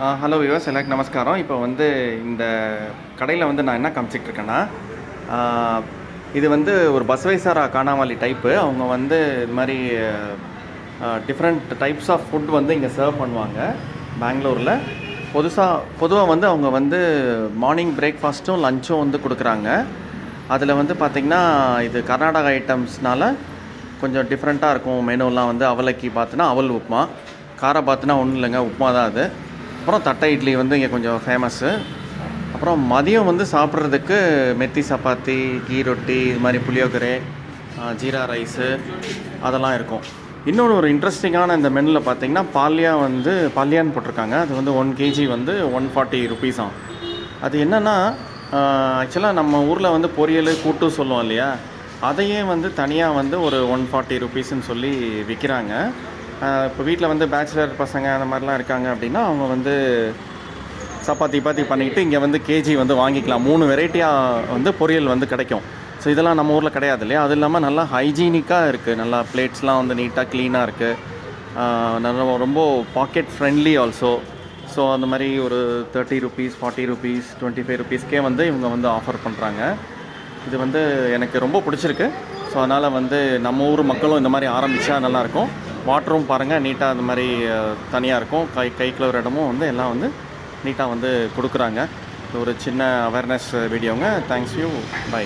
Hello விவஸ் எல்லாருக்கும் நமஸ்காரம். இப்போ வந்து இந்த கடையில் வந்து நான் என்ன காமிச்சிட்ருக்கேன்னா இது வந்து ஒரு பஸ்வைசாரா காணாமலி டைப்பு அவங்க வந்து இது மாதிரி டிஃப்ரெண்ட் டைப்ஸ் ஆஃப் ஃபுட் வந்து இங்கே சர்வ் பண்ணுவாங்க பெங்களூரில். புதுசாக பொதுவாக வந்து அவங்க வந்து மார்னிங் பிரேக்ஃபாஸ்ட்டும் லஞ்சும் வந்து கொடுக்குறாங்க. அதில் வந்து பார்த்திங்கன்னா இது கர்நாடகா ஐட்டம்ஸ்னால கொஞ்சம் டிஃப்ரெண்ட்டாக இருக்கும். மெனுலாம் வந்து அவலக்கி பார்த்தினா அவல் உப்புமா காரை பார்த்தினா ஒன்றும் இல்லைங்க உப்புமா தான் அது. அப்புறம் தட்டை இட்லி வந்து இங்கே கொஞ்சம் ஃபேமஸ்ஸு அப்புறம் மதியம் வந்து சாப்பிட்றதுக்கு மெத்தி சப்பாத்தி கீ ரொட்டி இது மாதிரி புளியோகரை ஜீரா ரைஸு அதெல்லாம் இருக்கும். இன்னொரு ஒரு இன்ட்ரெஸ்டிங்கான இந்த மெனுவில் பார்த்தீங்கன்னா பால்யா வந்து பால்யான்னு போட்டிருக்காங்க. அது வந்து ஒன் கேஜி வந்து ஒன் ஃபார்ட்டி ருபீஸாம் அது என்னென்னா ஆக்சுவலாக நம்ம ஊரில் வந்து பொரியல் கூட்டு சொல்லுவோம் இல்லையா? அதையே வந்து தனியாக வந்து ஒரு ஒன் ஃபார்ட்டி ருபீஸ்ன்னு சொல்லி விற்கிறாங்க இப்போ வீட்டில் வந்து பேச்சுலர் பசங்க அந்த மாதிரிலாம் இருக்காங்க அப்படின்னா அவங்க வந்து சப்பாத்தி பாத்தி பண்ணிக்கிட்டு இங்கே வந்து கேஜி வந்து வாங்கிக்கலாம். மூணு வெரைட்டியாக வந்து பொரியல் வந்து கிடைக்கும். ஸோ இதெல்லாம் நம்ம ஊரில் கிடையாது இல்லையா? அது இல்லாமல் நல்லா ஹைஜீனிக்காக இருக்குது நல்லா பிளேட்ஸ்லாம் வந்து நீட்டாக க்ளீனாக இருக்குது நல்லா ரொம்ப பாக்கெட் ஃப்ரெண்ட்லி ஆல்சோ ஸோ அந்த மாதிரி ஒரு thirty rupees forty rupees twenty five ருபீஸ்க்கே வந்து இவங்க வந்து ஆஃபர் பண்ணுறாங்க இது வந்து எனக்கு ரொம்ப பிடிச்சிருக்கு. ஸோ அதனால் வந்து நம்ம ஊர் மக்களும் இந்த மாதிரி ஆரம்பித்தா நல்லாயிருக்கும் வாட்டரும் பாருங்கள் நீட்டாக அந்த மாதிரி தனியாக இருக்கும். கை கை கழுவுற இடமும் வந்து எல்லாம் வந்து நீட்டாக வந்து கொடுக்குறாங்க. இது ஒரு சின்ன அவேர்னஸ் வீடியோங்க தேங்க்ஸ் யூ பை